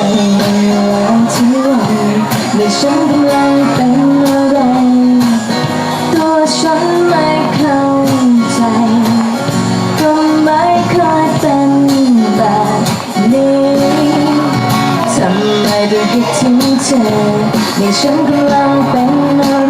ในเวลาที่วันในฉันกำลังเป็นอะไรตัวฉันไม่เข้าใจ ก็ไม่เคยเป็นแบบนี้ทำไมต้องคิดถึงเธอในฉันกำลังเป็นอะไร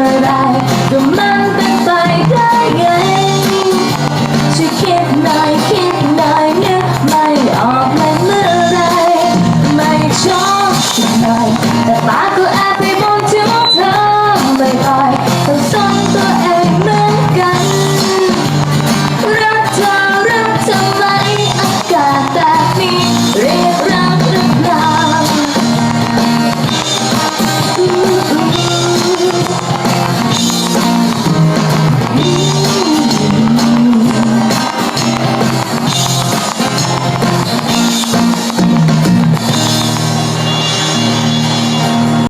But I.